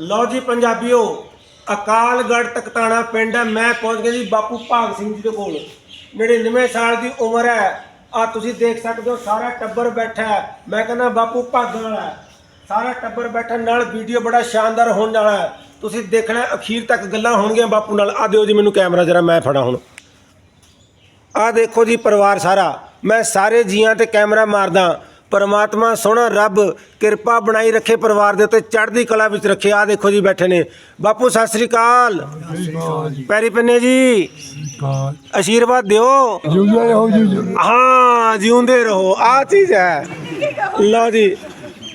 ਲਓ ਜੀ ਪੰਜਾਬੀਓ ਅਕਾਲਗੜ੍ਹ ਤਕਤਾਣਾ ਪਿੰਡ ਹੈ ਮੈਂ ਪਹੁੰਚ ਗਿਆ ਜੀ ਬਾਪੂ ਭਾਗ ਸਿੰਘ ਜੀ ਦੇ ਕੋਲ। 99 ਸਾਲ ਦੀ ਉਮਰ ਹੈ। ਆ ਤੁਸੀਂ ਦੇਖ ਸਕਦੇ ਹੋ ਸਾਰਾ ਟੱਬਰ ਬੈਠਾ ਹੈ। ਮੈਂ ਕਹਿੰਦਾ ਬਾਪੂ ਭਾਗਾਂ ਵਾਲਾ ਹੈ। ਸਾਰਾ ਟੱਬਰ ਬੈਠਣ ਨਾਲ ਵੀਡੀਓ ਬੜਾ ਸ਼ਾਨਦਾਰ ਹੋਣ ਵਾਲਾ ਹੈ। ਤੁਸੀਂ ਦੇਖਣਾ ਹੈ, ਅਖੀਰ ਤੱਕ ਗੱਲਾਂ ਹੋਣਗੀਆਂ ਬਾਪੂ ਨਾਲ। ਆ ਦਿਓ ਜੀ ਮੈਨੂੰ ਕੈਮਰਾ ਜਰਾ ਮੈਂ ਫੜਾ ਹੁਣ। ਆ ਦੇਖੋ ਜੀ ਪਰਿਵਾਰ ਸਾਰਾ। ਮੈਂ ਸਾਰੇ ਜੀਆਂ ਤੇ ਕੈਮਰਾ ਮਾਰਦਾ। ਪਰਮਾਤਮਾ ਸੋਹਣਾ ਰੱਬ ਕਿਰਪਾ ਬਣਾਈ ਰੱਖੇ ਪਰਿਵਾਰ ਦੇ ਉੱਤੇ ਚੜ੍ਹਦੀ ਕਲਾ ਵਿੱਚ ਰੱਖੇ। ਆ ਦੇਖੋ ਜੀ ਬੈਠੇ ਨੇ। ਬਾਪੂ ਸਤਿ ਸ੍ਰੀ ਅਕਾਲ। ਪੈਰੀ ਪੰਨੇ ਜੀ। ਆਸ਼ੀਰਵਾਦ ਦਿਓ। ਜਿਉਂਦਾ ਰਹੋ ਹਾਂ ਜਿਉਂਦੇ ਰਹੋ। ਆ ਚੀਜ਼ ਹੈ। ਲਓ ਜੀ।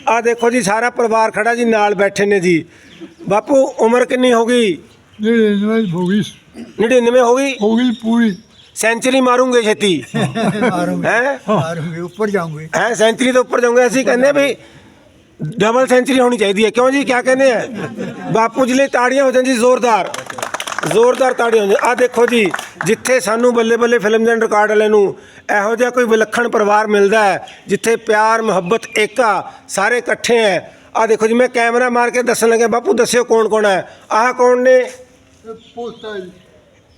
ਆ ਦੇਖੋ ਜੀ ਸਾਰਾ ਪਰਿਵਾਰ ਖੜਾ ਜੀ ਨਾਲ ਬੈਠੇ ਨੇ ਜੀ। ਬਾਪੂ ਉਮਰ ਕਿੰਨੀ ਹੋ ਗਈ? ਜਿਹੜੇ ਜਵਾਨ ਹੋ ਗਈ। 99 ਹੋ ਗਈ? ਹੋ ਗਈ ਪੂਰੀ। ਸੈਂਚਰੀ ਮਾਰੂਗੇ ਛੇਤੀ। ਮਾਰੂਗੇ ਹੈ? ਮਾਰੂਗੇ ਉੱਪਰ ਜਾਉਂਗੇ ਹੈ ਸੈਂਚਰੀ ਤੋਂ ਉੱਪਰ ਜਾਊਗੇ। ਅਸੀਂ ਕਹਿੰਦੇ ਵੀ ਡਬਲ ਸੈਂਚਰੀ ਹੋਣੀ ਚਾਹੀਦੀ ਹੈ। ਕਿਉਂ ਜੀ? ਕੀ ਕਹਿੰਦੇ ਆ? ਬਾਪੂ ਜੀ ਲਈ ਤਾੜੀਆਂ ਹੋ ਜਾਂਦੀ ਜ਼ੋਰਦਾਰ। ਜ਼ੋਰਦਾਰ ਤਾੜੀਆਂ ਹੋ ਹੁੰਦੀ ਆ ਦੇਖੋ ਜੀ ਜਿੱਥੇ ਸਾਨੂੰ ਬੱਲੇ ਬੱਲੇ ਫਿਲਮ ਦੇ ਰਿਕਾਰਡ ਵਾਲੇ ਨੂੰ ਇਹੋ ਜਿਹਾ ਕੋਈ ਵਿਲੱਖਣ ਪਰਿਵਾਰ ਮਿਲਦਾ ਹੈ ਜਿੱਥੇ ਪਿਆਰ ਮੁਹੱਬਤ ਏਕਾ ਸਾਰੇ ਇਕੱਠੇ ਐ ਆ ਦੇਖੋ ਜੀ ਮੈਂ ਕੈਮਰਾ ਮਾਰ ਕੇ ਦੱਸਣ ਲੱਗਾ ਬਾਪੂ ਦੱਸਿਓ ਕੌਣ ਕੌਣ ਹੈ? ਆਹ ਕੌਣ ਨੇ?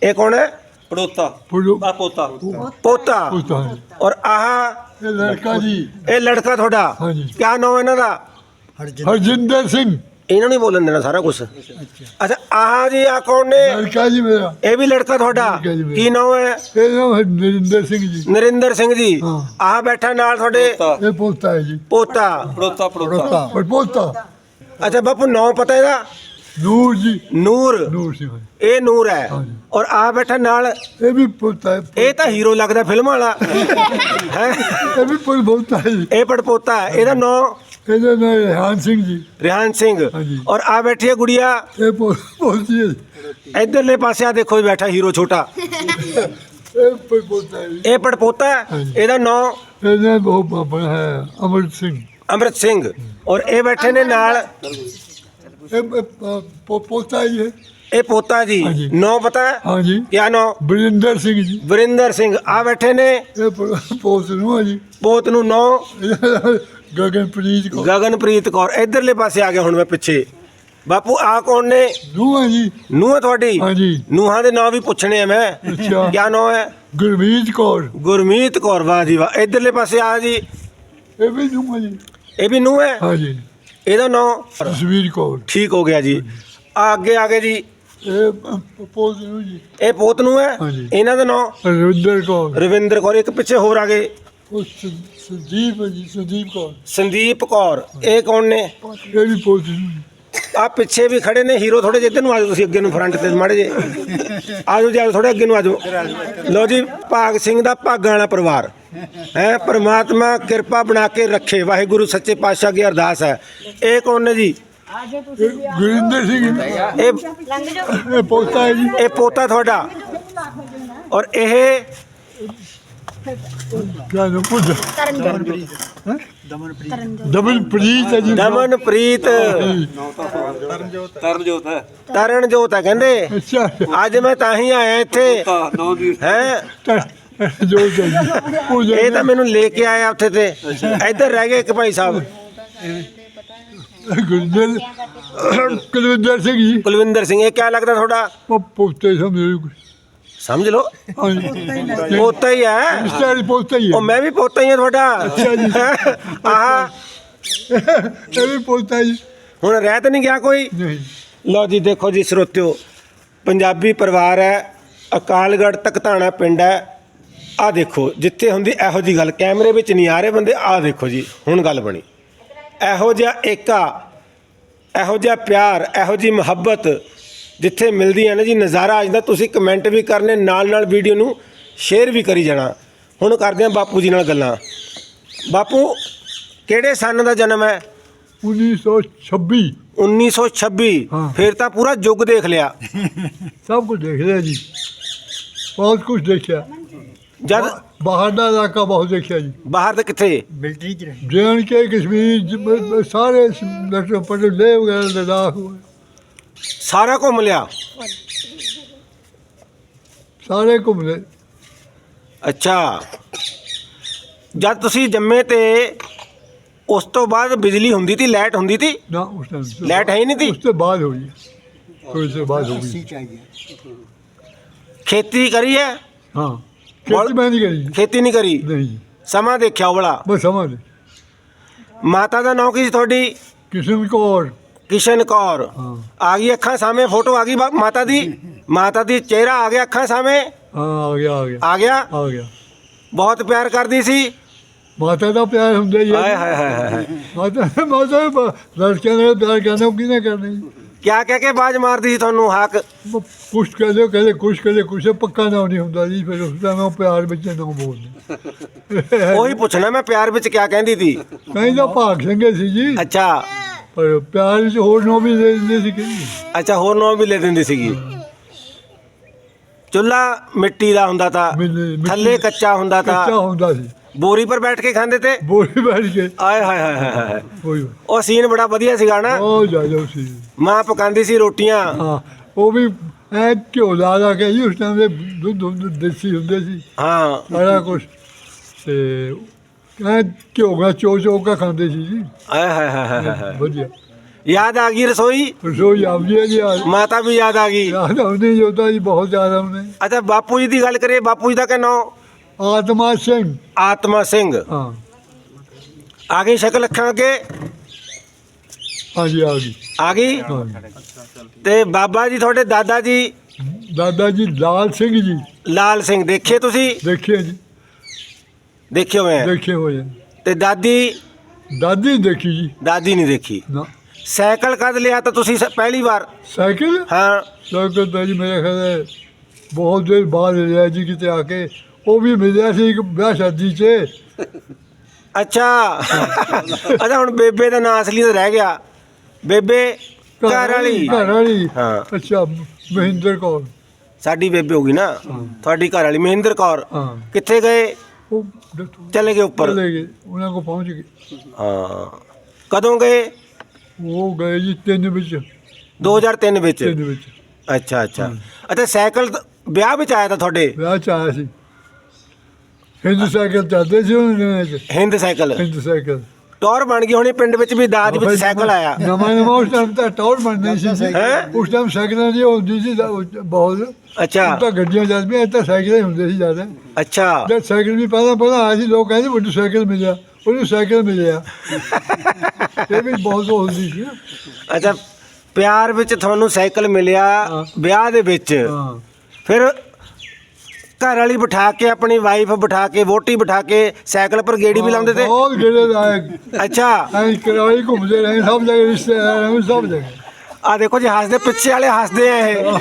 ਇਹ ਕੌਣ ਹੈ? ਪੜੋਤਾ। ਪੁੱਲੋ ਆ ਪੋਤਾ। ਪੋਤਾ। ਪੋਤਾ। ਜੀ। ਔਰ ਆਹ ਇਹ ਲੜਕਾ ਜੀ। ਇਹ ਲੜਕਾ ਤੁਹਾਡਾ? ਹਾਂਜੀ। ਕਿਆ ਨਾਮ ਇਹਨਾਂ ਦਾ? ਹਰਜਿੰਦਰ। ਸਿੰਘ। ਇਹਨਾਂ ਨੂੰ ਹੀ ਬੋਲਣ ਦੇਣਾ ਸਾਰਾ ਕੁਝ ਅੱਛਾ ਆਹ ਜੀ ਆ ਕੌਣ ਨੇ? ਲੜਕਾ ਜੀ ਮੇਰਾ। ਇਹ ਵੀ ਲੜਕਾ ਤੁਹਾਡਾ? ਲੜਕਾ ਜੀ ਮੇਰਾ। ਕੀ ਨਾਮ ਹੈ? ਇਹ ਨਾਮ ਹੈ ਨਰਿੰਦਰ ਸਿੰਘ ਜੀ। ਨਰਿੰਦਰ ਸਿੰਘ ਜੀ। ਹਾਂ। ਆਹ ਬੈਠਾ ਨਾਲ ਤੁਹਾਡੇ? ਇਹ ਪੋਤਾ ਹੈ ਜੀ। ਪੋਤਾ। ਪੜੋਤਾ ਪੜੋਤਾ। ਪਰ ਪੋਤਾ। ਅੱਛਾ ਬਾਪੂ ਨਾਮ ਪਤਾ ਇਹਦਾ? ਨੂਰ ਜੀ। ਨੂਰ। ਨੂਰ ਸਿੰਘ ਜੀ। ਇਹ ਨੂਰ ਹੈ। ਹਾਂਜੀ। ਔਰ ਆਹ ਬੈਠਾ ਨਾਲ। ਇਹ ਵੀ ਪੋਤਾ ਹੈ। ਇਹ ਤਾਂ ਹੀਰੋ ਲੱਗਦਾ ਫਿਲਮ ਵਾਲਾ। ਹੈ? ਇਹ ਵੀ ਪੋਤਾ ਹੈ ਜੀ। ਇਹ ਪੜਪੋਤਾ ਹੈ। ਇਹਦਾ ਨਾਮ ਇਹਦਾ ਹੈ ਰਿਹਾਨ ਸਿੰਘ ਜੀ। ਰਿਹਾਨ ਸਿੰਘ। ਹਾਂਜੀ। ਔਰ ਆ ਬੈਠੀ ਹੈ ਗੁੜੀਆ। ਇਹ ਪੋ- ਪੋਤੀ ਹੈ ਜੀ। ਇਧਰਲੇ ਪਾਸੇ ਆ ਦੇਖੋ ਜੀ ਬੈਠਾ ਹੀਰੋ ਛੋਟਾ। ਇਹ ਪਰ ਪੋਤਾ ਹੈ ਜੀ। ਇਹ ਪੜਪੋਤਾ ਹੈ। ਹਾਂਜੀ। ਇਹਦਾ ਨਾਮ ਇਹਦਾ ਬਹੁਤ ਬਾਬਾ ਹੈ। ਅਮਰ ਸਿੰਘ। ਅੰਮ੍ਰਿਤ ਸਿੰਘ। ਔਰ ਇਹ ਬੈਠੇ ਨੇ ਨਾਲ। ਇਹ ਇਹ ਪ- ਪੋ- ਪੋਤਾ ਹੀ ਹੈ ਇਹ ਪੋਤਾ ਜੀ। ਹਾਂਜੀ। ਨੌ ਪਤਾ ਹੈ? ਹਾਂਜੀ। ਕਿਆ ਨੌ? ਬਰਿੰਦਰ ਸਿੰਘ ਜੀ। ਵਰਿੰਦਰ ਸਿੰਘ ਆ ਬੈਠੇ ਨੇ। ਇਹ ਪ- ਪੋਤ ਨੂੰ ਹੈ ਜੀ। ਪੋਤ ਨੂੰ ਨੌ। ਗਗਨਪ੍ਰੀਤ ਕੋ ਗਗਨਪ੍ਰੀਤ ਕੌਰ ਇਧਰਲੇ ਪਾਸੇ ਆ ਗਿਆ ਹੁਣ ਮੈਂ ਪਿੱਛੇ। ਬਾਪੂ ਆ ਕੌਣ ਨੇ? ਨੂੰ ਹੈ ਜੀ। ਨੂੰਹ ਹੈ ਤੁਹਾਡੀ? ਹਾਂਜੀ। ਨੂੰਹਾਂ ਦੇ ਨਾਂ ਵੀ ਪੁੱਛਣੇ ਆ ਮੈਂ। ਅੱਛਾ। ਕਿਆ ਨਾਂ ਹੈ? ਗੁਰਮੀਤ ਕੌਰ। ਗੁਰਮੀਤ ਕੌਰ ਵਾਹ ਜੀ ਵਾਹ। ਇਧਰਲੇ ਪਾਸੇ ਆ ਜੀ। ਇਹ ਵੀ ਨੂੰ ਹੈ ਜੀ। ਇਹ ਵੀ ਨੂੰਹ ਹੈ? ਹਾਂਜੀ। ਇਹਦਾ ਨਾਂ ਤਸਵੀਰ ਕੌਰ। ਠੀਕ ਹੋ ਗਿਆ ਜੀ। ਆ ਅੱਗੇ ਆ ਗਏ ਜੀ। ਇਹ ਪ- ਪੋਤ ਨੂੰ ਜੀ। ਇਹ ਪੋਤ ਨੂੰ ਹੈ। ਹਾਂਜੀ। ਇਹਨਾਂ ਦਾ ਨਾਂ ਰਵਿੰਦਰ ਕੌਰ। ਰਵਿੰਦਰ ਕੌਰ। ਇੱਕ ਪਿੱਛੇ ਹੋਰ ਆ ਗਏ। ਉਹ ਸ- ਸੰਦੀਪ ਹੈ ਜੀ ਸੰਦੀਪ ਕੌਰ। ਸੰਦੀਪ ਕੌਰ। ਇਹ ਕੌਣ ਨੇ? ਇਹ ਵੀ ਪੋਤ ਨੂੰ ਜੀ। ਆ ਪਿੱਛੇ ਵੀ ਖੜੇ ਨੇ। ਹੀਰੋ ਥੋੜੇ ਜਿੱਧਰ ਨੂੰ ਆਜੋ ਤੁਸੀਂ ਅੱਗੇ ਨੂੰ ਫਰੰਟ ਤੇ ਮਾੜੇ ਜੇ ਆਜੋ ਜੀ ਆਜੋ ਥੋੜੇ ਅੱਗੇ ਨੂੰ ਆਜੋ ਲਓ ਜੀ ਭਾਗ ਸਿੰਘ ਦਾ ਭਾਗਾਂ ਵਾਲਾ ਪਰਿਵਾਰ। ਹੈ ਪ੍ਰਮਾਤਮਾ ਕਿਰਪਾ ਬਣਾ ਕੇ ਰੱਖੇ। ਵਾਹਿਗੁਰੂ ਸੱਚੇ ਪਾਤਸ਼ਾਹ ਦੀ ਅਰਦਾਸ ਹੈ। ਇਹ ਕੌਣ ਨੇ ਜੀ? ਗੁਰਿੰਦਰ ਸਿੰਘ। ਇਹ ਇਹ ਪੋਤਾ ਹੈ ਜੀ। ਇਹ ਪੋਤਾ ਤੁਹਾਡਾ? ਔਰ ਇਹ ਕਿਆ ਨਾਮ ਪੁੱਛ। ਦਮਨਪ੍ਰੀਤ ਹੈ ਜੀ। ਦਮਨਪ੍ਰੀਤ। ਤਰਨਜੋਤ ਹੈ। ਤਰਨਜੋਤ ਹੈ ਕਹਿੰਦੇ। ਅੱਛਾ। ਅੱਜ ਮੈਂ ਤਾਂ ਹੀ ਆਇਆ ਇੱਥੇ। ਹੈ। ਜੋ ਪੂਜਾ ਇਹ ਤਾਂ ਮੈਨੂੰ ਲੈ ਕੇ ਆਇਆ ਉੱਥੇ ਤੇ। ਇੱਧਰ ਰਹਿ ਗਏ ਇੱਕ ਭਾਈ ਸਾਹਿਬ। ਗੁਰਿੰਦਰ ਕੁਲਵਿੰਦਰ ਸਿੰਘ ਜੀ। ਕੁਲਵਿੰਦਰ ਸਿੰਘ ਇਹ ਕਿਆ ਲੱਗਦਾ ਤੁਹਾਡਾ? ਉਹ ਪੋਤੇ ਸਮਝੋ ਸਮਝ ਲਓ। ਹਾਂਜੀ। ਪੋਤਾ ਹੀ ਹੈ। ਰਿਸ਼ਤੇਦਾਰ ਪੋਤਾ ਹੀ ਉਹ ਹੈ ਮੈਂ ਵੀ ਪੋਤਾ ਹੀ ਹਾਂ ਤੁਹਾਡਾ। ਅੱਛਾ ਜੀ। ਆਹ। ਇਹ ਵੀ ਪੋਤਾ ਜੀ ਹੁਣ ਰਹਿ ਤਾਂ ਨਹੀਂ ਗਿਆ ਕੋਈ? ਨਹੀਂ। ਲਓ ਜੀ ਦੇਖੋ ਜੀ ਸਰੋਤਿਓ। ਪੰਜਾਬੀ ਪਰਿਵਾਰ ਹੈ। ਅਕਾਲਗੜ੍ਹ ਤਖਤਾਣਾ ਪਿੰਡ ਹੈ। ਆ ਦੇਖੋ ਜਿੱਥੇ ਹੁੰਦੀ ਇਹੋ ਜੀ ਗੱਲ ਕੈਮਰੇ ਵਿੱਚ ਨਹੀਂ ਆ ਰਹੇ ਬੰਦੇ ਆ ਦੇਖੋ ਜੀ ਹੁਣ ਗੱਲ ਬਣੀ। ਇਹੋ ਜਿਹਾ ਏਕਾ ਇਹੋ ਜਿਹਾ ਪਿਆਰ ਇਹੋ ਜੀ ਮੁਹੱਬਤ ਜਿੱਥੇ ਮਿਲਦੀ ਹੈ ਨਾ ਜੀ ਨਜ਼ਾਰਾ ਆ ਜਾਂਦਾ ਤੁਸੀਂ ਕਮੈਂਟ ਵੀ ਕਰਨੇ ਨਾਲ ਨਾਲ ਵੀਡੀਓ ਨੂੰ ਸ਼ੇਅਰ ਵੀ ਕਰੀ ਜਾਣਾ। ਹੁਣ ਕਰਦੇ ਹਾਂ ਬਾਪੂ ਜੀ ਨਾਲ ਗੱਲਾਂ। ਬਾਪੂ ਕਿਹੜੇ ਸੰਨ ਦਾ ਜਨਮ ਹੈ? 1926 1926 ਹਾਂ। ਫਿਰ ਤਾਂ ਪੂਰਾ ਯੁੱਗ ਦੇਖ ਲਿਆ। ਸਭ ਕੁਝ ਦੇਖ ਲਿਆ ਜੀ। ਬਹੁਤ ਕੁਝ ਦੇਖਿਆ। ਜਦ ਬਾਹਰ ਦਾ ਇਲਾਕਾ ਬਹੁਤ ਦੇਖਿਆ ਜੀ। ਬਾਹਰ ਦੇ ਕਿੱਥੇ? ਮਿਲਟਰੀ ਚ ਰਹੇ ਜੈਨ ਕੇ ਕਸ਼ਮੀਰ ਸਾਰੇ ਨਸ਼ੇ ਪੱਲੇ ਲੈ ਵਗੈਰਾ ਲਦਾਖ ਸਾਰਾ ਘੁੰਮ ਲਿਆ? ਸਾਰੇ ਘੁੰਮ ਲਏ। ਅੱਛਾ। ਜਦ ਤੁਸੀਂ ਜੰਮੇ ਤੇ ਉਸ ਤੋਂ ਬਾਅਦ ਬਿਜਲੀ ਹੁੰਦੀ ਸੀ ਲਾਈਟ ਹੁੰਦੀ ਸੀ ਨਾ ਉਸ ਟਾਈਮ ਲਾਈਟ ਹੈ ਨਹੀਂ ਨਹੀਂ ਉਸ ਤੋਂ ਬਾਅਦ ਹੋਈ ਥੋੜੀ ਸੇ ਬਾਅਦ ਹੋ। ਗਈ ਖੇਤੀ ਕਰੀ ਹੈ? ਹਾਂ। ਖੇਤੀ ਮੈਂ ਨਹੀਂ ਕਰੀ। ਖੇਤੀ ਨਹੀਂ ਕਰੀ? ਨਹੀਂ। ਸਮਾਂ ਦੇਖਿਆ ਉਹ ਵਾਲਾ ਬਸ ਸਮਝ ਮਾਤਾ ਦਾ ਨਾਂ ਕੀ ਸੀ ਤੁਹਾਡੀ? ਕਿਸ਼ਨ ਕੌਰ। ਕਿਸ਼ਨ ਕੌਰ। ਹਾਂ। ਆ ਗਈ ਅੱਖਾਂ ਸਾਹਮਣੇ ਫੋਟੋ ਆ ਗਈ ਬਾ- ਮਾਤਾ ਦੀ? ਮਾਤਾ ਦੀ ਚਿਹਰਾ ਆ ਗਿਆ ਅੱਖਾਂ ਸਾਹਮਣੇ? ਹਾਂ ਆ ਗਿਆ ਆ ਗਿਆ। ਆ ਗਿਆ? ਆ ਗਿਆ। ਬਹੁਤ ਪਿਆਰ ਕਰਦੀ ਸੀ? ਮਾਤਾ ਦਾ ਪਿਆਰ ਹੁੰਦਾ ਹੀ ਹੈ ਹਾਏ ਹਾਏ ਹਾਏ ਹਾਏ। ਮਾਤਾ ਮਾਤਾ ਲੜਕਿਆਂ ਨਾਲ ਪਿਆਰ ਕਰਨਾ ਕਿਹਨੇ ਕਰਨਾ। ਜੀ ਕਿਆ ਕਹਿ ਕੇ ਬਾਜ ਮਾਰਦੀ ਸੀ ਤੁਹਾਨੂੰ ਹਾਕ? ਕੁਛ ਕਹਦੇ ਕਹਦੇ ਕੁਛ ਕਹਦੇ ਕੁਛ ਪੱਕਾ ਨਾ ਨਹੀਂ ਹੁੰਦਾ ਜੀ ਫਿਰ ਉਸ ਉਹ ਪਿਆਰ ਵਿੱਚ ਨਾ ਬੋਲਦੇ। ਉਹੀ ਪੁੱਛਣਾ ਮੈਂ ਪਿਆਰ ਵਿੱਚ ਕਿਆ ਕਹਿੰਦੀ ਸੀ? ਕਹਿੰਦਾ ਭਾਗ ਸਿੰਘੇ ਸੀ ਜੀ। ਅੱਛਾ। ਪਰ ਪਿਆਰ ਵਿੱਚ ਹੋਰ ਨੋ ਵੀ ਦੇ ਦਿੰਦੇ ਸੀ ਕਿ ਅੱਛਾ ਹੋਰ ਨਾਂ ਵੀ ਲੈ ਦਿੰਦੀ ਸੀਗੀ। ਚੁੱਲਾ ਮਿੱਟੀ ਦਾ ਹੁੰਦਾ ਤਾਂ ਮਿੱਟੀ- ਥੱਲੇ ਕੱਚਾ ਹੁੰਦਾ ਕੱਚਾ ਤਾਂ ਹੁੰਦਾ ਸੀ। ਬੋਰੀ ਪਰ ਬੈਠ ਕੇ ਖਾਂਦੇ ਤੇ? ਬੋਲੀ ਬੈਠ ਕੇ। ਆਏ ਹਾਏ ਹਾਏ ਹਾਏ ਉਹ ਸੀਨ ਬੜਾ ਵਧੀਆ ਸੀਗਾ ਨਾ। ਉਹ ਜਾ ਜਾ ਸੀ ਮਾਂ ਪਕਾਉਂਦੀ ਸੀ ਰੋਟੀਆਂ। ਹਾਂ ਉਹ ਵੀ ਐ ਘਿਓ ਲਾ ਲਾ ਕੇ ਜੀ ਉਸ ਟਾਈਮ ਦੇ ਦੁੱਧ ਦੁੱਧ ਦੇਸੀ ਹੁੰਦੇ ਸੀ। ਹਾਂ। ਸਾਰਾ ਕੁਝ ਤੇ ਐ ਘਿਓ ਦਾ ਚੋ ਚੋ ਕੇ ਖਾਂਦੇ ਸੀ ਜੀ। ਆਏ ਹਾਏ ਹਾਏ ਹਾਏ। ਵਧੀਆ। ਯਾਦ ਆ ਗਈ ਰਸੋਈ? ਰਸੋਈ ਆਉਂਦੀ ਹੈ ਜੀ ਮਾਤਾ ਵੀ ਯਾਦ ਆ ਗਈ। ਯਾਦ ਆਉਂਦੀ ਜੋਤਾ ਜੀ ਬਹੁਤ ਜ਼ਿਆਦਾ ਉਹਨੇ ਅੱਛਾ ਬਾਪੂ ਜੀ ਦੀ ਗੱਲ ਕਰੀਏ ਬਾਪੂ ਜੀ ਦਾ ਕਿ ਨਾਂ ਆਤਮਾ ਸਿੰਘ। ਆਤਮਾ ਸਿੰਘ। ਹਾਂ। ਆ ਗਈ ਸ਼ਕਲ ਅੱਖਾਂ ਅੱਗੇ। ਹਾਂਜੀ ਆ ਗਈ। ਆ ਗਈ। ਤੇ ਬਾਬਾ ਜੀ ਤੁਹਾਡੇ ਦਾਦਾ ਜੀ? ਦਾਦਾ ਜੀ ਲਾਲ ਸਿੰਘ ਜੀ। ਲਾਲ ਸਿੰਘ ਦੇਖੇ ਤੁਸੀਂ? ਦੇਖਿਆ ਜੀ। ਦੇਖੇ ਹੋਏ ਹੈ ਦੇਖੇ ਹੋਏ ਆ। ਤੇ ਦਾਦੀ? ਦਾਦੀ ਦੇਖੀ ਜੀ। ਦਾਦੀ ਨਹੀਂ ਦੇਖੀ। ਨਾ। ਸਾਈਕਲ ਕਦ ਲਿਆ ਤਾਂ ਤੁਸੀਂ ਪਹਿਲੀ ਵਾਰ? ਸਾਈਕਲ? ਹਾਂ। ਸਾਈਕਲ ਤਾਂ ਜੀ ਮੇਰੇ ਖਿਆਲ ਬਹੁਤ ਦੇਰ ਬਾਅਦ ਲਿਆ ਜੀ ਕਿਤੇ ਆ ਕੇ। ਉਹ ਵੀ ਮਿਲਿਆ ਸੀ ਇੱਕ ਵਿਆਹ ਸ਼ਾਦੀ 'ਚ। ਅੱਛਾ। ਅੱਛਾ ਹੁਣ ਬੇਬੇ ਦਾ ਨਾਂ ਅਸਲੀ ਤਾਂ ਰਹਿ ਗਿਆ। ਬੇਬੇ ਘਰ ਵਾਲੀ। ਘਰ ਵਾਲੀ ਹਾਂ। ਅੱਛਾ ਮਹਿੰਦਰ ਕੌਰ। ਸਾਡੀ ਬੇਬੇ ਹੋਗੀ ਨਾ। ਹਾਂ। ਤੁਹਾਡੀ ਘਰ ਵਾਲੀ ਮਹਿੰਦਰ ਕੌਰ। ਹਾਂ। ਕਿੱਥੇ ਗਏ? ਉਹ। ਚਲੇ ਗਏ ਉੱਪਰ। ਚਲੇ ਗਏ। ਉਹਨਾਂ ਕੋ ਪਹੁੰਚ ਗਏ। ਹਾਂ। ਕਦੋਂ ਗਏ? ਉਹ ਗਏ ਜੀ ਤਿੰਨ ਵਿੱਚ। 2003 ਵਿੱਚ। ਤਿੰਨ ਵਿੱਚ। ਅੱਛਾ ਅੱਛਾ। ਅੱਛਾ ਸਾਈਕਲ ਵਿਆਹ ਵਿੱਚ ਆਇਆ ਤਾਂ ਤੁਹਾਡੇ? ਵਿਆਹ ਚ ਆਇਆ ਸੀ। ਹਿੰਦ ਸਾਈਕਲ ਚੱਲਦੇ ਸੀ ਉਹਨਾਂ ਦਿਨਾਂ ਚ ਹਿੰਦ ਸਾਈਕਲ। ਹਿੰਦ ਸਾਈਕਲ। ਟੌਰ ਬਣ ਗਈ ਹੋਣੀ ਪਿੰਡ ਵਿੱਚ ਵੀ ਦਾਦ ਵਿੱਚ ਸਾਈਕਲ ਆਇਆ। ਨਵਾਂ ਨਵਾਂ ਉਸ ਟਾਈਮ ਤਾਂ ਟੌਰ ਬਣਨੀ ਸੀ? ਉਸ ਟਾਈਮ ਸਾਈਕਲਾਂ ਦੀ ਉਹ ਹੁੰਦੀ ਸੀ ਬਹੁਤ। ਅੱਛਾ। ਤਾਂ ਗੱਡੀਆਂ ਚੱਲ ਪਈਆਂ ਇਹ ਤਾਂ ਸਾਈਕਲ ਹੁੰਦੇ ਸੀ ਜ਼ਿਆਦਾ। ਅੱਛਾ। ਜਦ ਸਾਈਕਲ ਵੀ ਪਹਿਲਾਂ ਪਹਿਲਾਂ ਆਇਆ ਸੀ ਲੋਕ ਕਹਿੰਦੇ ਮੈਨੂੰ ਸਾਈਕਲ ਮਿਲਿਆ ਉਹਨੂੰ ਸਾਈਕਲ ਮਿਲਿਆ। ਇਹ ਵੀ ਬਹੁਤ ਹੁੰਦੀ ਸੀ। ਅੱਛਾ ਪਿਆਰ ਵਿੱਚ ਤੁਹਾਨੂੰ ਸਾਈਕਲ ਮਿਲਿਆ। ਵਿਆਹ ਦੇ ਵਿੱਚ। ਹਾਂ। ਫਿਰ ਘਰ ਵਾਲੀ ਬਿਠਾ ਕੇ ਆਪਣੀ ਵਾਈਫ ਬਿਠਾ ਕੇ ਵੋਟੀ ਬਿਠਾ ਕੇ ਸਾਈਕਲ ਪਰ ਗੇੜੀ ਵੀ ਲਾਉਂਦੇ ਤੇ? ਬਹੁਤ ਗੇੜੇ ਲਾਏ। ਅੱਛਾ। ਐਂ ਕਰਾਈ ਘੁੰਮਦੇ ਰਹੇ ਸਭ ਜਗ੍ਹਾ ਰਿਸ਼ਤੇਦਾਰਾਂ ਨੂੰ ਸਭ ਜਗ੍ਹਾ ਆ ਦੇਖੋ ਜੀ ਹੱਸਦੇ ਪਿੱਛੇ ਵਾਲੇ ਹੱਸਦੇ ਆ ਇਹ। ਉਹ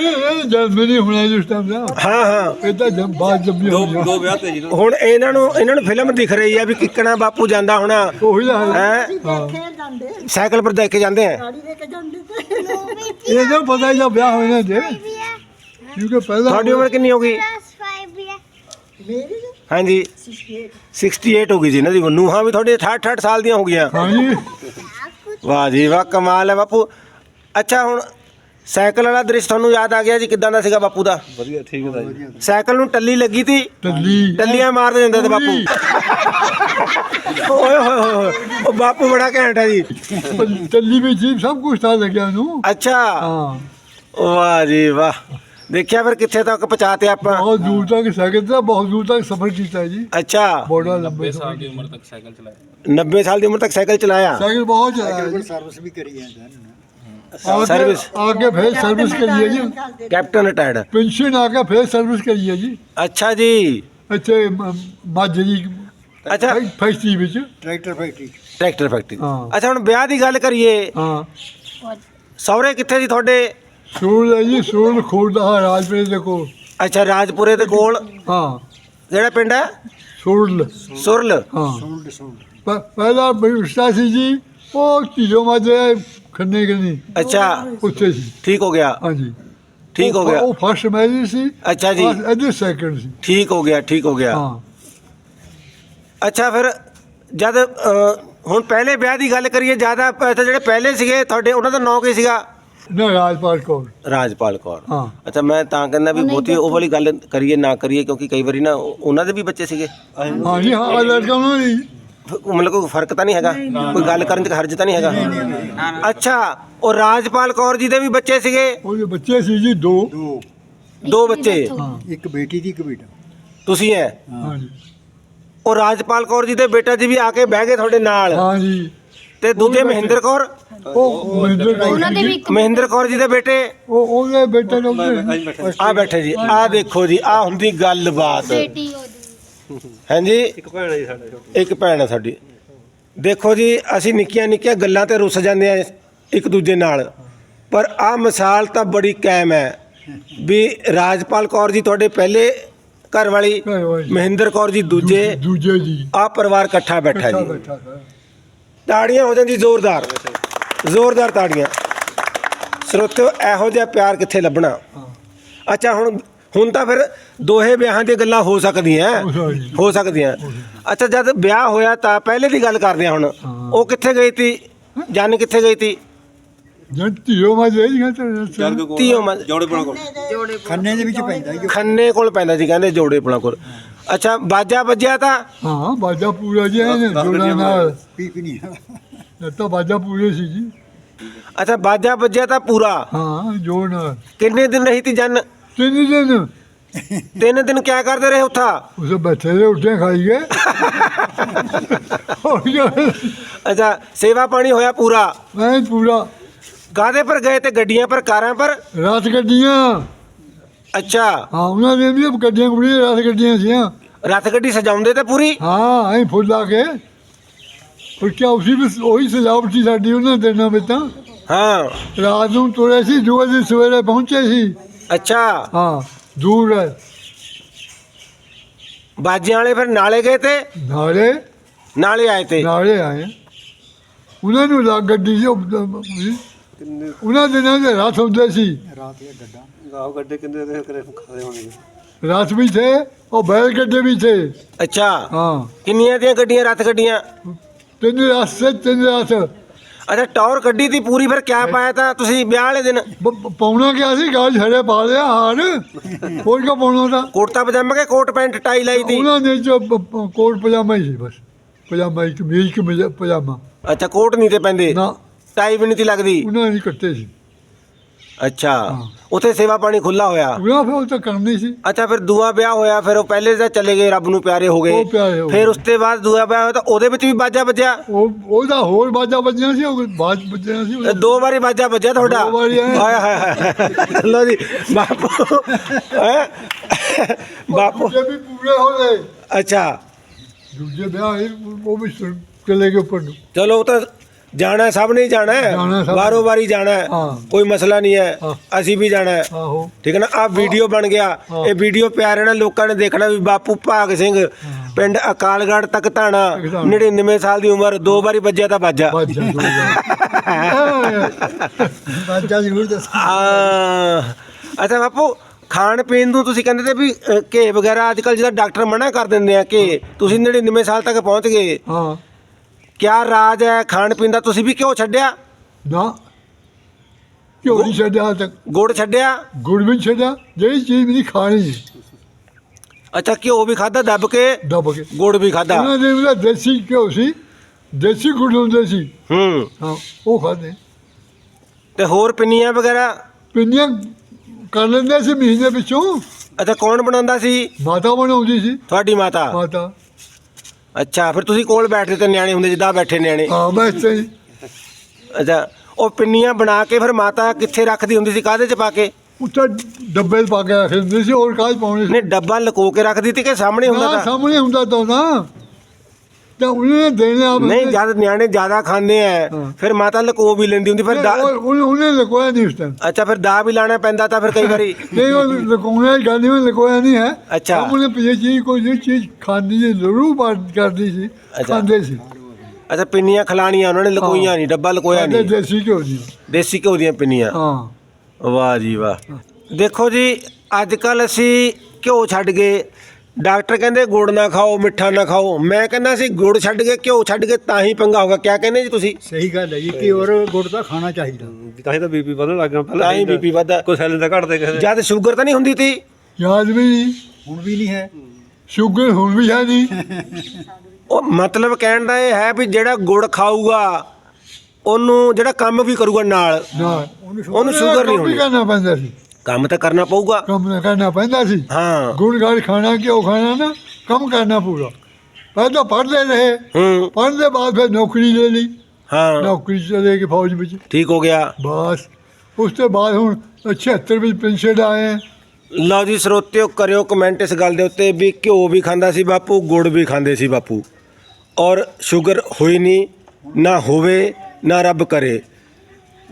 ਇਹ ਜਨਮ ਨਹੀਂ ਹੋਣਾ ਜੀ ਉਸ ਟਾਈਮ ਦਾ। ਹਾਂ ਹਾਂ। ਇਹ ਤਾਂ ਜਮ ਬਾਅਦ ਜੰਮੀ ਦੋ ਦੋ ਵਿਆਹ ਤੇ ਜੀ ਹੁਣ ਇਹਨਾਂ ਨੂੰ ਇਹਨਾਂ ਨੂੰ ਫਿਲਮ ਦਿਖ ਰਹੀ ਆ ਵੀ ਕਿੱਕਣਾ ਬਾਪੂ ਜਾਂਦਾ ਹੋਣਾ। ਉਹੀ ਦਾ ਹੈ। ਹੈ? ਜਾਂਦੇ ਸਾਈਕਲ ਪਰ ਦੇਖ ਕੇ ਜਾਂਦੇ ਆ। ਗਾੜੀ ਲੈ ਕੇ ਜਾਂਦੇ ਤੇ ਇਹ ਤਾਂ ਪਤਾ ਹੀ ਜਦ ਵਿਆਹ ਹੋਇਆ ਜੇ। ਕਿਉਂਕਿ ਪਹਿਲਾਂ ਤੁਹਾਡੀ ਉਮਰ ਕਿੰਨੀ ਹੋ ਗਈ? ਮੇਰੀ ਹਾਂਜੀ। 68 ਹੋ ਗਈ ਜੀ ਇਹਨਾਂ ਦੀ ਨੂੰਹਾਂ ਵੀ ਤੁਹਾਡੇ 68 68 ਸਾਲ ਦੀਆਂ ਹੋ ਗਈਆਂ। ਹਾਂਜੀ। ਵਾਹ ਜੀ ਵਾਹ ਕਮਾਲ ਹੈ ਬਾਪੂ। ਅੱਛਾ ਹੁਣ ਸਾਈਕਲ ਵਾਲਾ ਦ੍ਰਿਸ਼ ਤੁਹਾਨੂੰ ਯਾਦ ਆ ਗਿਆ ਜੀ ਕਿਦਾਂ ਦਾ ਸੀਗਾ ਬਾਪੂ ਦਾ? ਵਧੀਆ ਠੀਕ ਹੈ ਜੀ ਸਾਈਕਲ ਨੂੰ ਟੱਲੀ ਲੱਗੀ ਤੀ? ਟੱਲੀ। ਟੱਲੀਆਂ ਮਾਰਦੇ ਜਾਂਦੇ ਤੇ ਬਾਪੂ। ਓਏ ਹੋਏ ਹੋਏ ਉਹ ਬਾਪੂ ਬੜਾ ਘੈਂਟ ਹੈ ਜੀ। ਟੱਲੀ ਵੀ ਜੀਪ ਸਭ ਕੁਝ ਤਾਂ ਲੱਗਿਆ ਨੂੰ ਅੱਛਾ। ਹਾਂ। ਵਾਹ ਜੀ ਵਾਹ। ਦੇਖਿਆ ਫਿਰ ਕਿੱਥੇ ਤੱਕ ਪਹੁੰਚਾਤੇ ਆਪਾਂ ਬਹੁਤ ਦੂਰ ਤੱਕ ਸਾਈਕਲ ਤੇ ਬਹੁਤ ਦੂਰ ਤੱਕ ਸਫ਼ਰ ਕੀਤਾ ਜੀ ਅੱਛਾ ਬੜਾ ਲੰਬੇ ਸਾਲ 90 ਸਾਲ ਦੀ ਉਮਰ ਤੱਕ ਸਾਈਕਲ ਚਲਾਇਆ ਸਾਈਕਲ ਬਹੁਤ ਚਲਾਇਆ ਜੀ सर्विस भी करी है इधर। आगे सर्विस। आगे फिर सर्विस करिए जी ਕੈਪਟਨ ਰਿਟਾਇਰਡ पेंशन आके फिर सर्विस करिए जी ਅੱਛਾ ਜੀ ਇੱਥੇ ਮਾਜਰੀ ਅੱਛਾ ਫੈਕਟਰੀ ਵਿੱਚ ट्रैक्टर फैक्ट्री ਟਰੈਕਟਰ ਫੈਕਟਰੀ ਹਾਂ। ਅੱਛਾ ਹੁਣ ਵਿਆਹ ਦੀ ਗੱਲ ਕਰੀਏ ਹਾਂ ਸਹੁਰੇ ਕਿੱਥੇ ਜੀ ਤੁਹਾਡੇ ਸੂਲ ਹੈ ਜੀ ਸੂਲ ਖੁਰਦਾ ਰਾਜਪੁਰੇ ਦੇ ਕੋਲ। ਅੱਛਾ ਰਾਜਪੁਰੇ ਦੇ ਕੋਲ? ਹਾਂ। ਜਿਹੜਾ ਪਿੰਡ ਹੈ? ਸੁਰਲ। ਸੁਰਲ? ਹਾਂ। ਪ- ਪਹਿਲਾ ਬਿਰਸਾ ਸੀ ਜੀ ਉਹ ਚੀਜ਼ੋ ਮਾਜੇ ਖੰਨੇ ਗਨੀ ਅੱਛਾ। ਉੱਥੇ ਸੀ। ਠੀਕ ਹੋ ਗਿਆ। ਹਾਂਜੀ। ਠੀਕ ਹੋ ਗਿਆ। ਉਹ ਫਸਟ ਮੈਰਿਜ ਸੀ। ਅੱਛਾ ਜੀ। ਇਹਦੇ ਸੈਕੰਡ ਸੀ। ਠੀਕ ਹੋ ਗਿਆ ਠੀਕ ਹੋ ਗਿਆ। ਹਾਂ। ਅੱਛਾ ਫਿਰ ਜਦ ਹੁਣ ਪਹਿਲੇ ਵਿਆਹ ਦੀ ਗੱਲ ਕਰੀਏ ਜ਼ਿਆਦਾ ਜਿਹੜੇ ਪਹਿਲੇ ਸੀਗੇ ਤੁਹਾਡੇ ਉਹਨਾਂ ਦਾ ਨਾਂ ਕੀ ਸੀਗਾ? ਨਾ ਰਾਜਪਾਲ ਕੌਰ। ਰਾਜਪਾਲ ਕੌਰ। ਹਾਂ। ਅੱਛਾ ਮੈਂ ਤਾਂ ਕਹਿੰਦਾ ਵੀ ਬਹੁਤੀ ਉਹ ਵਾਲੀ ਗੱਲ ਕਰੀਏ ਨਾ ਕਰੀਏ ਕਿਉਂਕਿ ਕਈ ਵਾਰੀ ਨਾ ਉਹ- ਉਹਨਾਂ ਦੇ ਵੀ ਬੱਚੇ ਸੀਗੇ। ਹਾਂ ਜੀ ਹਾਂ ਲੜਕਾ ਉਹਨਾਂ ਦੀ। ਫ- ਮਤਲਬ ਕੋਈ ਫ਼ਰਕ ਤਾਂ ਨਹੀਂ ਹੈਗਾ? ਕੋਈ ਗੱਲ ਕਰਨ ਚ ਹਰਜ ਤਾਂ ਨਹੀਂ ਹੈਗਾ? ਅੱਛਾ ਉਹ ਰਾਜਪਾਲ ਕੌਰ ਜੀ ਦੇ ਵੀ ਬੱਚੇ ਸੀਗੇ? ਉਹਦੇ ਬੱਚੇ ਸੀ ਜੀ ਦੋ। ਦੋ। ਦੋ ਬੱਚੇ? ਇੱਕ ਬੇਟੀ ਦੀ ਇੱਕ ਬੇਟਾ। ਤੁਸੀਂ ਐ? ਹਾਂ ਜੀ। ਉਹ ਰਾਜਪਾਲ ਕੌਰ ਜੀ ਦੇ ਬੇਟਾ ਜੀ ਵੀ ਆ ਕੇ ਬਹਿ ਗਏ ਤੁਹਾਡੇ ਨਾਲ? ਹਾਂ ਜੀ। ਤੇ ਦੂਜੇ ਮਹਿੰਦਰ ਕੌਰ। ਉਹ ਮਹਿੰਦਰ ਕੌਰ ਉਹਨਾਂ ਦੇ ਵੀ ਇੱਕ ਮਹਿੰਦਰ ਕੌਰ ਜੀ ਦੇ ਬੇਟੇ। ਉਹ ਉਹਦੇ ਬੇਟੇ ਨੂੰ ਆ ਬੈਠੇ ਜੀ। ਆ ਦੇਖੋ ਜੀ ਆ ਹੁੰਦੀ ਗੱਲਬਾਤ। ਬੇਟੀ ਉਹਦੀ। ਹਾਂਜੀ? ਇੱਕ ਭੈਣ ਹੈ ਜੀ ਸਾਡੇ ਛੋਟੀ। ਇੱਕ ਭੈਣ ਹੈ ਸਾਡੀ। ਦੇਖੋ ਜੀ ਅਸੀਂ ਨਿੱਕੀਆਂ ਨਿੱਕੀਆਂ ਗੱਲਾਂ ਤੇ ਰੁੱਸ ਜਾਂਦੇ ਆ ਇੱਕ ਦੂਜੇ ਨਾਲ। ਪਰ ਆ ਮਿਸਾਲ ਤਾਂ ਬੜੀ ਕਾਇਮ ਹੈ ਵੀ ਰਾਜਪਾਲ ਕੌਰ ਜੀ ਤੁਹਾਡੇ ਪਹਿਲੇ ਘਰ ਵਾਲੀ। ਮਹਿੰਦਰ ਕੌਰ ਜੀ ਦੂਜੇ। ਦੂਜੇ ਜੀ। ਆ ਪਰਿਵਾਰ ਇਕੱਠਾ ਬੈਠਾ ਜੀ। ਬੈਠਾ। ਤਾੜੀਆਂ ਹੋ ਜਾਂਦੀ ਜ਼ੋਰਦਾਰ। ਜ਼ੋਰਦਾਰ ਤਾੜੀਆਂ। ਸਰੋਤਿਓ ਇਹੋ ਜਿਹਾ ਪਿਆਰ ਕਿੱਥੇ ਲੱਭਣਾ? ਅੱਛਾ ਹੁਣ ਹੁਣ ਤਾਂ ਫਿਰ ਦੋਹੇ ਵਿਆਹਾਂ ਦੀਆਂ ਗੱਲਾਂ ਹੋ ਸਕਦੀਆਂ ਹੋ? ਸਕਦੀਆਂ। ਅੱਛਾ ਜਦ ਵਿਆਹ ਹੋਇਆ ਤਾਂ ਪਹਿਲੇ ਦੀ ਗੱਲ ਕਰਦੇ ਹਾਂ ਹੁਣ। ਉਹ ਕਿੱਥੇ ਗਈ ਤੀ? ਜਾਨ ਕਿੱਥੇ ਗਈ ਤੀ? ਜਦ ਧੀਓ ਮਾ ਜੇ ਗਿਆ ਚੱਲ ਤਾਂ ਕੇ ਕੋਲ ਧੀਓ ਮੱਝ। ਜੋੜੇ ਬਣਾ ਕੋਲ। ਖੰਨੇ ਦੇ ਵਿੱਚ ਪੈਂਦਾ ਜੀ। ਖੰਨੇ ਕੋਲ ਪੈਂਦਾ ਸੀ ਕਹਿੰਦੇ ਜੋੜੇ ਪੁਣਾ ਕੋਲ। ਅੱਛਾ ਬਾਜਾ ਵੱਜਿਆ ਤਾਂ? ਹਾਂ ਬਾਜਾ ਪੂਰਾ ਜੀ ਇਹਨੇ ਦਸ- ਦਸ ਜੋੜਾ ਨਾਲ। ਪੀ ਪੀ ਨਹੀਂ ਲੱਤਾਂ ਬਾਜਾ ਪੂਰੇ ਸੀ ਜੀ। ਅੱਛਾ ਬਾਜਾ ਵੱਜਿਆ ਤਾਂ ਪੂਰਾ? ਹਾਂ ਜੋੜ ਨਾਲ। ਕਿੰਨੇ ਦਿਨ ਰਹੀ ਤੀ ਜਨ? ਤਿੰਨ ਦਿਨ। ਤਿੰਨ ਦਿਨ ਕਿਆ ਕਰਦੇ ਰਹੇ ਉੱਥਾ? ਉਸੇ ਬੱਚੇ ਦੇ ਉੱਠੇ ਖਾਈ ਗਏ? ਅੱਛਾ ਸੇਵਾ ਪਾਣੀ ਹੋਇਆ ਪੂਰਾ? ਮੈਂ ਪੂਰਾ। ਕਾਹਦੇ ਪਰ ਗਏ ਤੇ ਗੱਡੀਆਂ ਪਰ ਕਾਰਾਂ ਪਰ? ਰਾਤ ਗੱਡੀਆਂ। ਅੱਛਾ ਹਾਂ ਉਹਨਾਂ ਦੇ ਵੀ ਗੱਡੀਆਂ ਕੁੜੀਆਂ ਰਾਤ ਗੱਡੀਆਂ ਸੀਆਂ ਰੱਥ ਗੱਡੀ ਸਜਾਉਂਦੇ ਤੇ ਪੂਰੀ ਹਾਂ ਐਂ ਫੁੱਲ ਲਾ ਕੇ ਉਹ ਕਿਆ ਉਸੇ ਵੀ ਉਹੀ ਸਜਾਵਟ ਸੀ ਸਾਡੀ ਉਹਨਾਂ ਦਿਨਾਂ ਵਿੱਚ ਤਾਂ ਹਾਂ ਰਾਤ ਨੂੰ ਤੁਰੇ ਸੀ ਦੂਏ ਦਿਨ ਸਵੇਰੇ ਪਹੁੰਚੇ ਸੀ ਅੱਛਾ ਹਾਂ ਦੂਰ ਹੈ ਬਾਜਿਆਂ ਵਾਲੇ ਫਿਰ ਨਾਲੇ ਗਏ ਤੇ ਨਾਲੇ ਨਾਲੇ ਆਏ ਤੇ ਨਾਲੇ ਆਏ ਉਹਨਾਂ ਨੂੰ ਲੱਗ ਗੱਡੀ ਕਿੰਨੇ ਉਹਨਾਂ ਦਿਨਾਂ ਦੇ ਰਾਤ ਹੁੰਦੇ ਸੀ ਰਾਤ ਇਹ ਗੱਡਾ ਗਾਹ ਗੱਡੇ ਕਿੰਨੇ ਦੇ ਕਰੇ ਖਾਦੇ ਹੋਣਗੇ। ਰਾਤ ਵੀ ਥੇ ਉਹ ਬੈਲ ਗੱਡੇ ਵੀ ਥੇ ਅੱਛਾ। ਹਾਂ। ਕਿੰਨੀਆਂ ਦੀਆਂ ਗੱਡੀਆਂ ਰੱਥ ਗੱਡੀਆਂ? ਤਿੰਨ ਰਾਸਤੇ ਤਿੰਨ ਰਾਤ ਅੱਛਾ ਟੌਰ ਗੱਡੀ ਦੀ ਪੂਰੀ ਫਿਰ ਕਿਆ ਪਾਇਆ ਤਾਂ ਤੁਸੀਂ ਵਿਆਹ ਵਾਲੇ ਦਿਨ? ਬ- ਪਾਉਣਾ ਕਿਆ ਸੀ? ਗਾਲ ਛੜੇ ਪਾ ਲਿਆ ਹਾਰ। ਕੋਈ ਕਾ ਪਾਉਣਾ ਤਾਂ? ਕੁੜਤਾ ਪਜਾਮਾ ਕੇ ਕੋਟ ਪੈਂਟ ਟਾਈ ਲਾਈ ਤੀ? ਉਹਨਾਂ ਨੇ ਜੋ ਪ- ਪ- ਕੋਟ ਪਜਾਮਾ ਹੀ ਸੀ ਬਸ। ਪਜਾਮਾ ਇੱਕ ਕਿ ਪਜਾਮਾ। ਅੱਛਾ ਕੋਟ ਨਹੀਂ ਤੇ ਪੈਂਦੇ? ਨਾ। ਟਾਈ ਵੀ ਨਹੀਂ ਤੀ ਲੱਗਦੀ? ਉਹਨਾਂ ਨੇ ਕੱਟੇ ਸੀ। ਅੱਛਾ। ਹਾਂ। ਉੱਥੇ ਸੇਵਾ ਪਾਣੀ ਖੁੱਲਾ ਹੋਇਆ? ਉਹਨਾਂ ਫਿਰ ਉਹ ਤਾਂ ਕਰਨੀ ਸੀ। ਅੱਛਾ ਫਿਰ ਦੂਆ ਵਿਆਹ ਹੋਇਆ ਫਿਰ ਉਹ ਪਹਿਲੇ ਤਾਂ ਚਲੇ ਗਏ ਰੱਬ ਨੂੰ ਪਿਆਰੇ ਹੋ ਗਏ। ਉਹ ਪਿਆਰੇ ਹੋ ਗਏ। ਫਿਰ ਉਸ ਤੋਂ ਬਾਅਦ ਦੂਆ ਵਿਆਹ ਹੋਇਆ ਤਾਂ ਉਹਦੇ ਵਿੱਚ ਵੀ ਬਾਜਾ ਵੱਜਿਆ? ਉਹ ਉਹਦਾ ਹੋਰ ਬਾਜਾ ਵੱਜਣਾ ਸੀ ਉਹ ਬਾਜ ਵੱਜਣਾ ਸੀ। ਇਹ ਦੋ ਵਾਰੀ ਬਾਜਾ ਵੱਜਿਆ ਤੁਹਾਡਾ? ਦੋ ਵਾਰੀ ਆਏ। ਹਾਏ ਹਾਏ ਹਾਏ। ਲੋ ਜੀ ਬਾਪੂ। ਹੈਂ? ਬਾਪੂ। ਦੂਜੇ ਵੀ ਪੂਰੇ ਹੋ ਗਏ। ਅੱਛਾ। ਦੂਜੇ ਵਿਆਹ ਇਹ ਉਹ ਵੀ ਸੁਣ- ਚਲੇ ਗਏ ਉੱਪਰ ਨੂੰ। ਚਲੋ ਉਹ ਤਾਂ ਜਾਣਾ ਸਭ ਨੇ ਜਾਣਾ ਹੈ। ਜਾਣਾ ਸਭ ਨੇ। ਵਾਰੋ ਵਾਰੀ ਜਾਣਾ ਹੈ। ਹਾਂ। ਕੋਈ ਮਸਲਾ ਨਹੀਂ ਹੈ। ਹਾਂ। ਅਸੀਂ ਵੀ ਜਾਣਾ ਹੈ। ਆਹੋ। ਠੀਕ ਹੈ ਨਾ? ਆ ਵੀਡੀਓ ਬਣ ਗਿਆ। ਹਾਂ। ਇਹ ਵੀਡੀਓ ਪਿਆਰੇ ਨਾਲ ਲੋਕਾਂ ਨੇ ਦੇਖਣਾ ਵੀ ਬਾਪੂ ਭਾਗ ਸਿੰਘ ਪਿੰਡ ਅਕਾਲਗੜ੍ਹ ਤੱਕ ਧਾਣਾ ਤਖਤਾਣਾ। 99 ਸਾਲ ਦੀ ਉਮਰ ਦੋ ਵਾਰੀ ਵੱਜਿਆ ਤਾਂ ਵੱਜਾ ਬਾਜਾ ਦੋ ਬਾਜਾ ਜ਼ਰੂਰ ਦੱਸ। ਆ ਅੱਛਾ ਬਾਪੂ ਖਾਣ ਪੀਣ ਨੂੰ ਤੁਸੀਂ ਕਹਿੰਦੇ ਤੇ ਵੀ ਅ, ਘੇ ਵਗੈਰਾ ਅੱਜ ਕੱਲ ਜਿਹਦਾ ਡਾਕਟਰ ਮਨਾ ਕਰ ਦਿੰਦੇ ਆ ਕਿ ਤੁਸੀਂ 99 ਸਾਲ ਤੱਕ ਪਹੁੰਚ ਗਏ। ਹਾਂ। ਕਿਆ ਰਾਜ ਹੈ? ਖਾਣ ਪੀਣ ਦਾ ਤੁਸੀਂ ਵੀ ਕਿਉਂ ਛੱਡਿਆ? ਨਾ। ਕਿਉਂ ਨਹੀਂ ਛੱਡਿਆ ਤੱਕ। ਗੁੜ ਛੱਡਿਆ? ਗੁੜ ਵੀ ਨੀ ਛੱਡਿਆ। ਜਿਹੜੀ ਚੀਜ਼ ਨਹੀਂ ਖਾਣੀ ਅੱਛਾ ਘਿਓ ਵੀ ਖਾਦਾ ਦੱਬ ਕੇ? ਦੱਬ ਕੇ। ਗੁੜ ਵੀ ਖਾਦਾ ਉਹਨਾਂ ਦੇ ਉਹਦਾ ਦੇਸੀ ਘਿਓ ਸੀ। ਦੇਸੀ ਗੁੜ ਹੁੰਦੇ ਸੀ। ਹੂੰ। ਹਾਂ ਉਹ ਖਾਦੇ ਤੇ ਹੋਰ ਪਿੰਨੀਆਂ ਵਗੈਰਾ? ਪਿੰਨੀਆਂ ਕਰ ਲੈਂਦੇ ਸੀ ਮਹੀਨੇ ਪਿੱਛੋਂ। ਅੱਛਾ ਕੌਣ ਬਣਾਉਂਦਾ ਸੀ? ਮਾਤਾ ਬਣਾਉਂਦੀ ਸੀ। ਤੁਹਾਡੀ ਮਾਤਾ? ਮਾਤਾ। ਅੱਛਾ ਫਿਰ ਤੁਸੀਂ ਕੋਲ ਬੈਠਦੇ ਤੇ ਨਿਆਣੇ ਹੁੰਦੇ ਜਿੱਦਾਂ ਬੈਠੇ ਨਿਆਣੇ। ਹਾਂ ਇੱਥੇ ਹੀ ਅੱਛਾ ਉਹ ਪਿੰਨੀਆਂ ਬਣਾ ਕੇ ਫਿਰ ਮਾਤਾ ਕਿੱਥੇ ਰੱਖਦੀ ਹੁੰਦੀ ਸੀ ਕਾਹਦੇ ਚ ਪਾ ਕੇ? ਉੱਤੇ ਡੱਬੇ 'ਚ ਪਾ ਕੇ ਰੱਖ ਦਿੰਦੇ ਸੀ ਹੋਰ ਕਾਜ ਪਾਉਣੇ ਸੀ? ਨੇ ਡੱਬਾ ਲਕੋ ਕੇ ਰੱਖਦੀ ਤੀ ਕਿ ਸਾਹਮਣੇ ਹੁੰਦਾ ਨਾ ਤਾਂ? ਸਾਹਮਣੇ ਹੁੰਦਾ ਤਾਂ ਨਾ। ਤਾਂ ਉਹਨੇ ਦੇਣੇ ਆਪ ਨਹੀਂ ਜਦ ਨਿਆਣੇ ਜ਼ਿਆਦਾ ਖਾਂਦੇ ਆ। ਫਿਰ ਮਾਤਾ ਲਕੋ ਵੀ ਲੈਂਦੀ ਹੁੰਦੀ ਫਿਰ ਦਾ- ਉਹਨੇ ਉਹਨੇ ਲਕੋਇਆ ਨਹੀਂ ਉਸ ਟਾਈਮ ਅੱਛਾ ਫਿਰ ਦਾ ਵੀ ਲਾਣਾ ਪੈਂਦਾ ਤਾਂ ਫਿਰ ਕਈ ਵਾਰੀ ਨਹੀਂ ਉਹ ਲਕੋਣੇ ਗੱਲ ਨਹੀਂ ਲਕੋਇਆ ਨਹੀਂ ਹੈ। ਅੱਛਾ। ਉਹਨੇ ਪੀਏ ਚੀਜ਼ ਕੋਈ ਜਿਹੜੀ ਚੀਜ਼ ਖਾਂਦੀ ਸੀ ਜ਼ਰੂਰ ਬਾਤ ਕਰਦੀ ਸੀ। ਖਾਂਦੇ ਸੀ। ਅੱਛਾ ਪਿੰਨੀਆਂ ਖਲਾਣੀਆਂ ਉਹਨਾਂ ਨੇ ਲਕੋਈਆਂ ਨਹੀਂ ਡੱਬਾ ਲਕੋਇਆ ਨਹੀਂ। ਦੇਸੀ ਘਿਓ ਦੀ। ਦੇਸੀ ਘਿਓ ਦੀਆਂ ਪਿੰਨੀਆਂ। ਹਾਂ। ਵਾਹ ਜੀ ਵਾਹ। ਦੇਖੋ ਜੀ ਅੱਜ ਕੱਲ ਅਸੀਂ ਘਿਓ ਛੱਡ ਗਏ। ਡਾਕਟਰ ਕਹਿੰਦੇ ਗੁੜ ਨਾ ਖਾਓ ਮਿੱਠਾ ਨਾ ਖਾਓ। ਮੈਂ ਕਹਿੰਦਾ ਸੀ ਗੁੜ ਛੱਡ ਕੇ ਘਿਓ ਛੱਡ ਕੇ ਤਾਂ ਹੀ ਪੰਗਾ ਹੋਗਾ ਕਿਆ ਕਹਿੰਦੇ ਜੀ ਤੁਸੀਂ? ਸਹੀ ਗੱਲ ਹੈ ਜੀ ਕਿ ਹੋਰ ਗੁੜ ਤਾਂ ਖਾਣਾ ਚਾਹੀਦਾ। ਤਾਂ ਹੀ ਤਾਂ ਬੀਪੀ ਵਧਣ ਲੱਗ ਗਿਆ ਪਹਿਲਾਂ ਤਾਂ ਹੀ BP ਵੱਧਦਾ। ਕੋਈ ਸੈਲਿਨ ਦਾ ਘਟਦੇ ਕਿਸੇ ਜਦ ਸ਼ੂਗਰ ਤਾਂ ਨਹੀਂ ਹੁੰਦੀ ਤੀ? ਯਾਦ ਵੀ ਨਹੀਂ ਹੁਣ ਵੀ ਨਹੀਂ ਹੈ। ਸ਼ੂਗਰ ਹੁਣ ਵੀ ਹੈ ਨਹੀਂ ਉਹ ਮਤਲਬ ਕਹਿਣ ਦਾ ਇਹ ਹੈ ਵੀ ਜਿਹੜਾ ਗੁੜ ਖਾਊਗਾ ਉਹਨੂੰ ਜਿਹੜਾ ਕੰਮ ਵੀ ਕਰੂਗਾ ਨਾਲ ਨਾ ਉਹਨੂੰ ਸ਼ੂਗਰ ਨਹੀਂ ਹੋਣੀ ਕਰਨਾ ਪੈਂਦਾ ਸੀ। ਕੰਮ ਤਾਂ ਕਰਨਾ ਪਊਗਾ। ਕੰਮ ਨਾ ਕਰਨਾ ਪੈਂਦਾ ਸੀ। ਹਾਂ। ਗੁੜ ਗਾੜ ਖਾਣਾ ਘਿਓ ਖਾਣਾ ਨਾ? ਕੰਮ ਕਰਨਾ ਪੂਰਾ ਪਹਿਲਾਂ ਪੜ੍ਹਦੇ ਰਹੇ। ਹੂੰ। ਪੜ੍ਹਨ ਦੇ ਬਾਅਦ ਫਿਰ ਨੌਕਰੀ ਲੈ ਲਈ। ਹਾਂ। ਨੌਕਰੀ ਚਲੇ ਗਏ ਫੌਜ ਵਿੱਚ। ਠੀਕ ਹੋ ਗਿਆ। ਬਸ। ਉਸ ਤੋਂ ਬਾਅਦ ਹੁਣ 76 ਵਿੱਚ ਪੈਨਸ਼ਨ ਆਏ। ਲਓ ਜੀ ਸਰੋਤਿਓ ਕਰਿਓ ਕਮੈਂਟ ਇਸ ਗੱਲ ਦੇ ਉੱਤੇ ਵੀ ਘਿਓ ਵੀ ਖਾਂਦਾ ਸੀ ਬਾਪੂ ਗੁੜ ਵੀ ਖਾਂਦੇ ਸੀ ਬਾਪੂ। ਔਰ ਸ਼ੂਗਰ ਹੋਈ ਨਹੀਂ ਨਾ ਹੋਵੇ ਨਾ ਰੱਬ ਕਰੇ।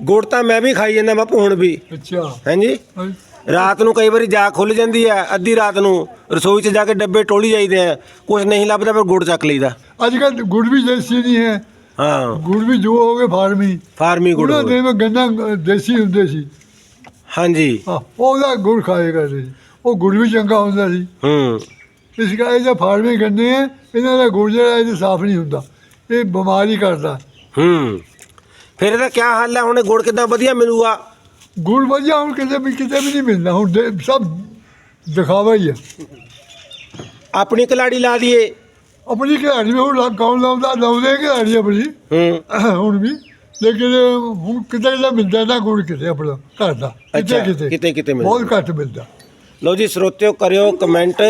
ਗੁੜ ਤਾਂ ਮੈਂ ਵੀ ਖਾਈ ਜਾਂਦਾ ਬਾਪੂ ਹੁਣ ਵੀ। ਅੱਛਾ। ਹਾਂਜੀ। ਰਾਤ ਨੂੰ ਕਈ ਵਾਰੀ ਜਾ ਖੁੱਲ ਜਾਂਦੀ ਹੈ ਅੱਧੀ ਰਾਤ ਨੂੰ। ਰਸੋਈ 'ਚ ਜਾ ਕੇ ਡੱਬੇ ਟੋਲੀ ਜਾਈਦੇ ਆ ਕੁਝ ਨਹੀਂ ਲੱਭਦਾ ਫਿਰ ਗੁੜ ਚੱਕ ਲਈਦਾ। ਅੱਜ ਕੱਲ੍ਹ ਗੁੜ ਵੀ ਦੇਸੀ ਨਹੀਂ ਹੈ। ਹਾਂ। ਗੁੜ ਵੀ ਜੋ ਹੋ ਗਏ ਫਾਰਮੀ। ਫਾਰਮੀ ਗੁੜ ਉਹਨਾਂ ਦੇ ਵਿੱਚ ਗੰਨਾ ਦੇਸੀ ਹੁੰਦੇ ਸੀ। ਹਾਂਜੀ। ਉਹਦਾ ਗੁੜ ਖਾਏ ਕਰਦੇ ਸੀ। ਉਹ ਗੁੜ ਵੀ ਚੰਗਾ ਹੁੰਦਾ ਸੀ। ਹੂੰ। ਇਸ ਕਰਕੇ ਇਹ ਫਾਰਮੀ ਗੰਨੇ ਇਹਨਾਂ ਦਾ ਗੁੜ ਜਿਹੜਾ ਇਹ ਸਾਫ਼ ਨਹੀਂ ਹੁੰਦਾ। ਇਹ ਬਿਮਾਰੀ ਕਰਦਾ। ਹੂੰ। ਫਿਰ ਇਹਦਾ ਕੀ ਹੱਲ ਹੈ? ਹੁਣ ਗੁੜ ਕਿੱਦਾਂ ਵਧੀਆ ਮਿਲੂਗਾ? ਗੁੜ ਵਧੀਆ ਹੁਣ ਕਿਤੇ ਵੀ ਕਿਤੇ ਵੀ ਨਹੀਂ ਮਿਲਦਾ। ਹੁਣ ਦੇ- ਸਭ ਦਿਖਾਵਾ ਹੀ ਹੈ। ਆਪਣੀ ਕਲਾੜੀ ਲਾ ਦਈਏ। ਆਪਣੀ ਖਿਡਾਰੀ ਵੀ ਹੁਣ ਲਾ- ਕੌਣ ਲਾਉਂਦਾ? ਲਾਉਂਦੇ ਖਿਡਾਰੀ ਆਪਣੀ। ਹੂੰ। ਹੁਣ ਵੀ। ਲੇਕਿਨ ਹੁਣ ਕਿਤੇ ਕਿਤੇ ਮਿਲਦਾ ਨਾ ਗੁੜ ਕਿਤੇ ਆਪਣਾ ਘਰ ਦਾ। ਅੱਛਾ, ਕਿਤੇ ਕਿਤੇ ਮਿਲਦਾ। ਬਹੁਤ ਘੱਟ ਮਿਲਦਾ। ਲਓ ਜੀ ਸਰੋਤਿਓ ਕਰਿਓ ਕਮੈਂਟ।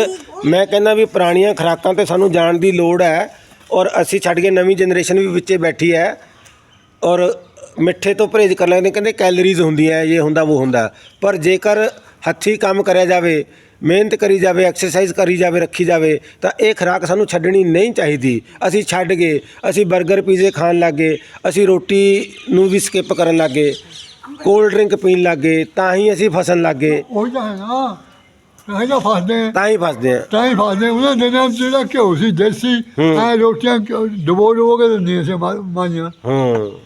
ਮੈਂ ਕਹਿੰਦਾ ਵੀ ਪੁਰਾਣੀਆਂ ਖੁਰਾਕਾਂ ਤੇ ਸਾਨੂੰ ਜਾਣ ਦੀ ਲੋੜ ਹੈ ਔਰ ਅਸੀਂ ਛੱਡ ਕੇ ਨਵੀਂ ਜਨਰੇਸ਼ਨ ਵੀ ਵਿੱਚੇ ਬੈਠੀ ਹੈ। ਔਰ ਮਿੱਠੇ ਤੋਂ ਪਰਹੇਜ਼ ਕਰ ਲੈਂਦੇ ਕਹਿੰਦੇ ਕੈਲਰੀਜ਼ ਹੁੰਦੀਆਂ ਇਹ ਹੁੰਦਾ ਉਹ ਹੁੰਦਾ। ਪਰ ਜੇਕਰ ਹੱਥੀਂ ਕੰਮ ਕਰਿਆ ਜਾਵੇ ਮਿਹਨਤ ਕਰੀ ਜਾਵੇ ਐਕਸਰਸਾਈਜ਼ ਕਰੀ ਜਾਵੇ ਰੱਖੀ ਜਾਵੇ ਤਾਂ ਇਹ ਖੁਰਾਕ ਸਾਨੂੰ ਛੱਡਣੀ ਨਹੀਂ ਚਾਹੀਦੀ। ਅਸੀਂ ਛੱਡ ਗਏ ਅਸੀਂ 버ਗਰ ਪੀਜ਼ੇ ਖਾਣ ਲੱਗੇ ਅਸੀਂ ਰੋਟੀ ਨੂੰ ਵੀ ਸਕਿਪ ਕਰਨ ਲੱਗੇ ਕੋਲਡ ਡਰਿੰਕ ਪੀਣ ਲੱਗੇ ਤਾਂ ਹੀ ਅਸੀਂ ਫਸਣ ਲੱਗੇ ਉਹ ਤਾਂ ਹੈ ਨਾ। ਤਾਂ ਹੀ ਤਾਂ ਫਸਦੇ ਆ। ਤਾਂ ਹੀ ਫਸਦੇ ਆ। ਤਾਂ ਹੀ ਫਸਦੇ ਆ। ਉਹਨਾਂ ਦਿਨਾਂ 'ਚ ਜਿਹੜਾ ਘਿਓ ਸੀ ਦੇਸੀ ਹੂੰ। ਐ ਰੋਟੀਆਂ ਘਿਓ ਡਬੋ ਡਬੋ ਕੇ ਦਿੰਦੀਆਂ ਸੀ ਮਾਂ- ਮਾਈਆਂ ਹੂੰ।